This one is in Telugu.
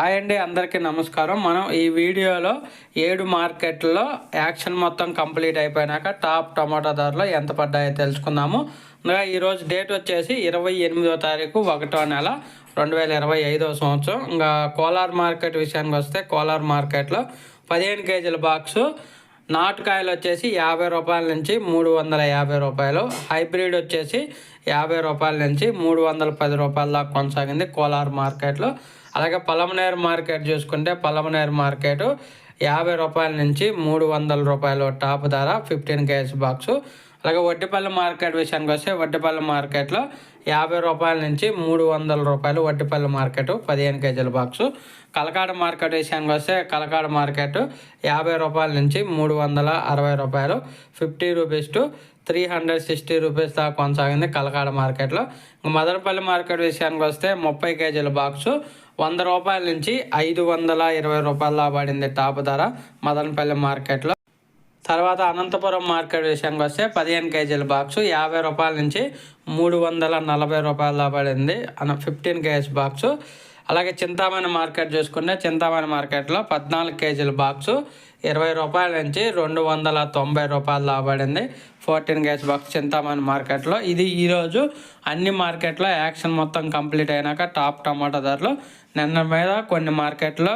హాయ్ అండి అందరికీ నమస్కారం. మనం ఈ వీడియోలో ఏడు మార్కెట్లో యాక్షన్ మొత్తం కంప్లీట్ అయిపోయినాక టాప్ టమాటా ధరలు ఎంత పడ్డాయో తెలుసుకుందాము. ఇంకా ఈరోజు డేట్ వచ్చేసి ఇరవై ఎనిమిదో తారీఖు ఒకటో నెల రెండు వేల ఇరవై ఐదో సంవత్సరం. ఇంకా కోలార్ మార్కెట్ విషయానికి వస్తే కోలార్ మార్కెట్లో పదిహేను కేజీల బాక్సు నాటుకాయలు వచ్చేసి యాభై రూపాయల నుంచి మూడు వందల యాభై రూపాయలు. హైబ్రిడ్ వచ్చేసి యాభై రూపాయల నుంచి మూడు వందల పది రూపాయల దాకా కొనసాగింది కోలార్ మార్కెట్లో. అలాగే పలమనేరు మార్కెట్ చూసుకుంటే పలమనేరు మార్కెట్ యాభై రూపాయల నుంచి మూడు వందల రూపాయలు టాప్ ధర ఫిఫ్టీన్ కేజీ బాక్సు. అలాగే వడ్డిపల్లి మార్కెట్ విషయానికి వస్తే వడ్డిపల్లి మార్కెట్లో యాభై రూపాయల నుంచి మూడు వందల రూపాయలు వడ్డిపల్లి మార్కెట్ పదిహేను కేజీల బాక్సు. కలకాడ మార్కెట్ విషయానికి వస్తే కలకాడ మార్కెట్ యాభై రూపాయల నుంచి మూడు వందల అరవై రూపాయలు. Fifty rupees to three hundred sixty rupees దాకా కొనసాగింది కలకాడ మార్కెట్లో. ఇంకా మదనపల్లి మార్కెట్ విషయానికి వస్తే ముప్పై కేజీల బాక్సు వంద రూపాయల నుంచి ఐదు వందల ఇరవై రూపాయల పడింది టాప్ ధర మదనపల్లి మార్కెట్లో. తర్వాత అనంతపురం మార్కెట్ విషయానికి వస్తే పదిహేను కేజీల బాక్సు యాభై రూపాయల నుంచి మూడు వందల నలభై రూపాయల పడింది. అన ఫిఫ్టీన్ కేజీ బాక్సు. అలాగే చింతామణి మార్కెట్ చూసుకుంటే చింతామణి మార్కెట్లో పద్నాలుగు కేజీల బాక్సు ఇరవై రూపాయల నుంచి రెండు వందల తొంభై రూపాయలు లాభపడింది ఫోర్టీన్ కేజీ బాక్స్ చింతామణి మార్కెట్లో. ఇది ఈరోజు అన్ని మార్కెట్లో యాక్షన్ మొత్తం కంప్లీట్ అయినాక టాప్ టమాటా ధరలు. నిన్న మీద కొన్ని మార్కెట్లో